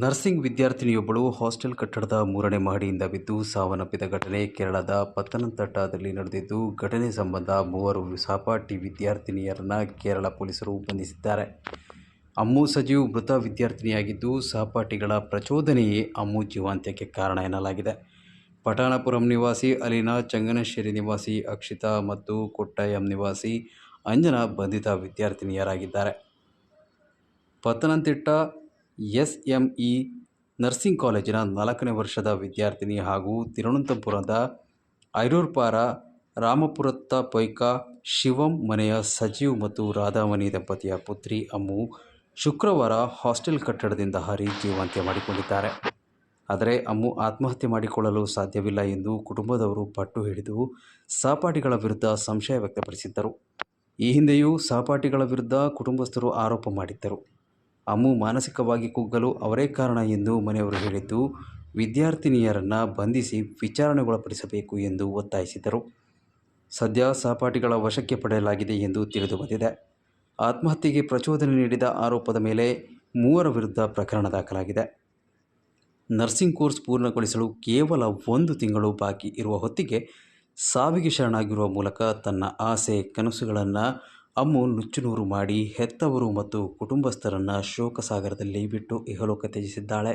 Nursing ವಿದ್ಯಾರ್ಥಿನಿಯೊಬ್ಬಳು hostel ಕಟ್ಟಡದ ಮೂರನೇ ಮಹಡಿಯಿಂದ ಬಿದ್ದು ಸಾವನ್ನಪ್ಪಿದ ಘಟನೆ ಕೇರಳದ ಪತ್ತನಂತಟ್ಟದಲ್ಲಿ ನಡೆದಿದ್ದು, ಘಟನೆ ಸಂಬಂಧ ಮೂವರು ಸಹಪಾಠಿ ವಿದ್ಯಾರ್ಥಿನಿಯರನ್ನ ಕೇರಳ ಪೊಲೀಸರು ಬಂಧಿಸಿದ್ದಾರೆ. ಅಮ್ಮು ಸಜೀವ್ ಮೃತ ವಿದ್ಯಾರ್ಥಿನಿಯಾಗಿದ್ದು, ಸಹಪಾಠಿಗಳ ಪ್ರಚೋದನೆಯೇ ಅಮ್ಮು ಜೀವಾಂತ್ಯಕ್ಕೆ ಕಾರಣ ಎನ್ನಲಾಗಿದೆ. ಪಟಾಣಪುರಂ ನಿವಾಸಿ ಅಲಿನಾ, ಚಂಗನಶೇರಿ ನಿವಾಸಿ ಅಕ್ಷಿತಾ ಮತ್ತು ಕೊಟ್ಟಾಯಂ ನಿವಾಸಿ ಅಂಜನಾ ಬಂಧಿತ ವಿದ್ಯಾರ್ಥಿನಿಯರಾಗಿದ್ದಾರೆ. ಪತ್ತನಂತಿಟ್ಟ ಎಸ್ಎಂಇ ನರ್ಸಿಂಗ್ ಕಾಲೇಜಿನ ನಾಲ್ಕನೇ ವರ್ಷದ ವಿದ್ಯಾರ್ಥಿನಿ ಹಾಗೂ ತಿರುವನಂತಪುರದ ಐರೂರ್ಪಾರ ರಾಮಪುರತ್ತ ಪೈಕ ಶಿವಂ ಮನೆಯ ಸಜೀವ್ ಮತ್ತು ರಾಧಾಮಣಿ ದಂಪತಿಯ ಪುತ್ರಿ ಅಮ್ಮು ಶುಕ್ರವಾರ ಹಾಸ್ಟೆಲ್ ಕಟ್ಟಡದಿಂದ ಹಾರಿ ಜೀವಂತ್ಯ ಮಾಡಿಕೊಂಡಿದ್ದಾರೆ. ಆದರೆ ಅಮ್ಮು ಆತ್ಮಹತ್ಯೆ ಮಾಡಿಕೊಳ್ಳಲು ಸಾಧ್ಯವಿಲ್ಲ ಎಂದು ಕುಟುಂಬದವರು ಪಟ್ಟು ಹಿಡಿದು ಸಹಪಾಠಿಗಳ ವಿರುದ್ಧ ಸಂಶಯ ವ್ಯಕ್ತಪಡಿಸಿದ್ದರು. ಈ ಹಿಂದೆಯೂ ಸಹಪಾಠಿಗಳ ವಿರುದ್ಧ ಕುಟುಂಬಸ್ಥರು ಆರೋಪ ಮಾಡಿದ್ದರು. ಅಮ್ಮು ಮಾನಸಿಕವಾಗಿ ಕುಗ್ಗಲು ಅವರೇ ಕಾರಣ ಎಂದು ಮನೆಯವರು ಹೇಳಿದ್ದು, ವಿದ್ಯಾರ್ಥಿನಿಯರನ್ನು ಬಂಧಿಸಿ ವಿಚಾರಣೆಗೊಳಪಡಿಸಬೇಕು ಎಂದು ಒತ್ತಾಯಿಸಿದರು. ಸದ್ಯ ಸಹಪಾಠಿಗಳ ವಶಕ್ಕೆ ಪಡೆಯಲಾಗಿದೆ ಎಂದು ತಿಳಿದು ಬಂದಿದೆ ಆತ್ಮಹತ್ಯೆಗೆ ಪ್ರಚೋದನೆ ನೀಡಿದ ಆರೋಪದ ಮೇಲೆ ಮೂವರ ವಿರುದ್ಧ ಪ್ರಕರಣ ದಾಖಲಾಗಿದೆ. ನರ್ಸಿಂಗ್ ಕೋರ್ಸ್ ಪೂರ್ಣಗೊಳಿಸಲು ಕೇವಲ ಒಂದು ತಿಂಗಳು ಬಾಕಿ ಇರುವ ಹೊತ್ತಿಗೆ ಸಾವಿಗೆ ಶರಣಾಗಿರುವ ಮೂಲಕ ತನ್ನ ಆಸೆ, ಕನಸುಗಳನ್ನು ಅಮ್ಮು ನುಚ್ಚುನೂರು ಮಾಡಿ ಹೆತ್ತವರು ಮತ್ತು ಕುಟುಂಬಸ್ಥರನ್ನು ಶೋಕಸಾಗರದಲ್ಲಿ ಬಿಟ್ಟು ಇಹಲೋಕ ತ್ಯಜಿಸಿದ್ದಾಳೆ.